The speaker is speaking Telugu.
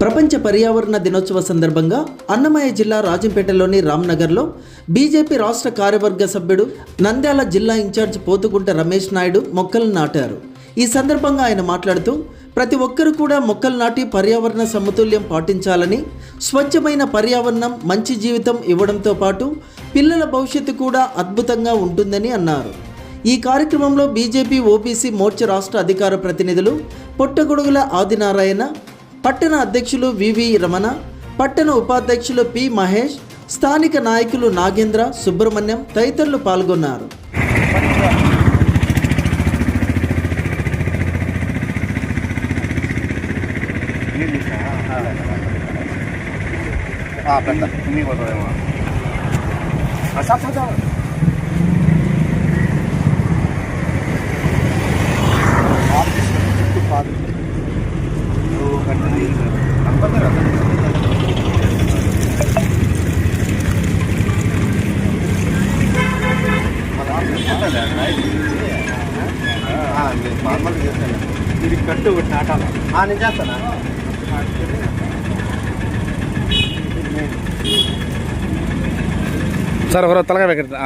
ప్రపంచ పర్యావరణ దినోత్సవ సందర్భంగా అన్నమయ్య జిల్లా రాజంపేటలోని రామ్నగర్లో బీజేపీ రాష్ట్ర కార్యవర్గ సభ్యుడు నంద్యాల జిల్లా ఇన్ఛార్జ్ పోతుకుంట రమేష్ నాయుడు మొక్కలు నాటారు. ఈ సందర్భంగా ఆయన మాట్లాడుతూ ప్రతి ఒక్కరు కూడా మొక్కలు నాటి పర్యావరణ సమతుల్యం పాటించాలని స్వచ్ఛమైన పర్యావరణం మంచి జీవితం ఇవ్వడంతో పాటు పిల్లల భవిష్యత్తు కూడా అద్భుతంగా ఉంటుందని అన్నారు. ఈ కార్యక్రమంలో బీజేపీ ఓబీసీ మోర్చా రాష్ట్ర అధికార ప్రతినిధులు పొట్టగొడుగుల ఆదినారాయణ పట్టణ అధ్యక్షులు వివి రమణ పట్టణ ఉపాధ్యక్షులు పి మహేష్ స్థానిక నాయకులు నాగేంద్ర సుబ్రహ్మణ్యం తదితరులు పాల్గొన్నారు. పెద్ద మీ పోతుందేమో సార్ ఇది కట్టు ఒకటి నాటాలి నేను చేస్తానా సార్ ఒకరు తలగా పెట్టండి